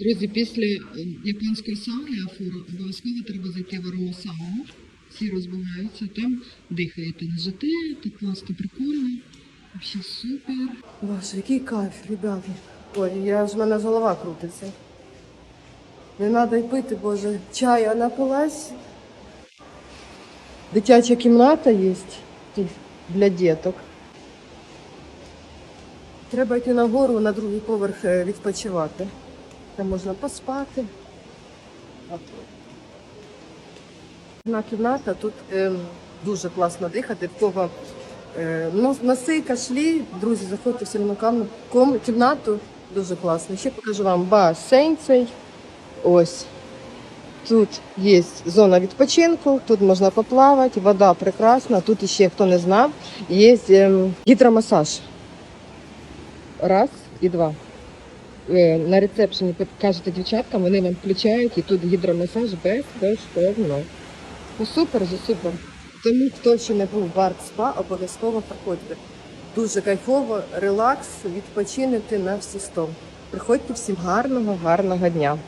Друзі, після е, японської сауни афуру обов'язково треба зайти в аромасауну. Всі розбиваються, там дихаєте на жите, так класно, прикольно. Взагалі супер. Боже, який кайф, ребята. Ой, я ж в мене голова крутиться. Не треба й пити, боже. Чаю напилась. Дитяча кімната є для діток. Треба йти нагору на другий поверх е, відпочивати. Там можна поспати. Одна кімната, тут ем, дуже класно дихати. В кого е, нос- носи, кашлі, друзі, заходьте в ком- кімнату, дуже класно. Ще покажу вам басейн цей. Ось. Тут є зона відпочинку, тут можна поплавати, вода прекрасна. Тут ще, хто не знав, є ем, гідромасаж. Раз і два. Е, На рецепшені кажете дівчаткам, вони вам включають і тут гідромасаж безкоштовно. Ну супер же супер. Тому хто ще не був в Барт Спа, обов'язково приходьте. Дуже кайфово, релакс, відпочинити на всі сто. Приходьте всім гарного, гарного дня.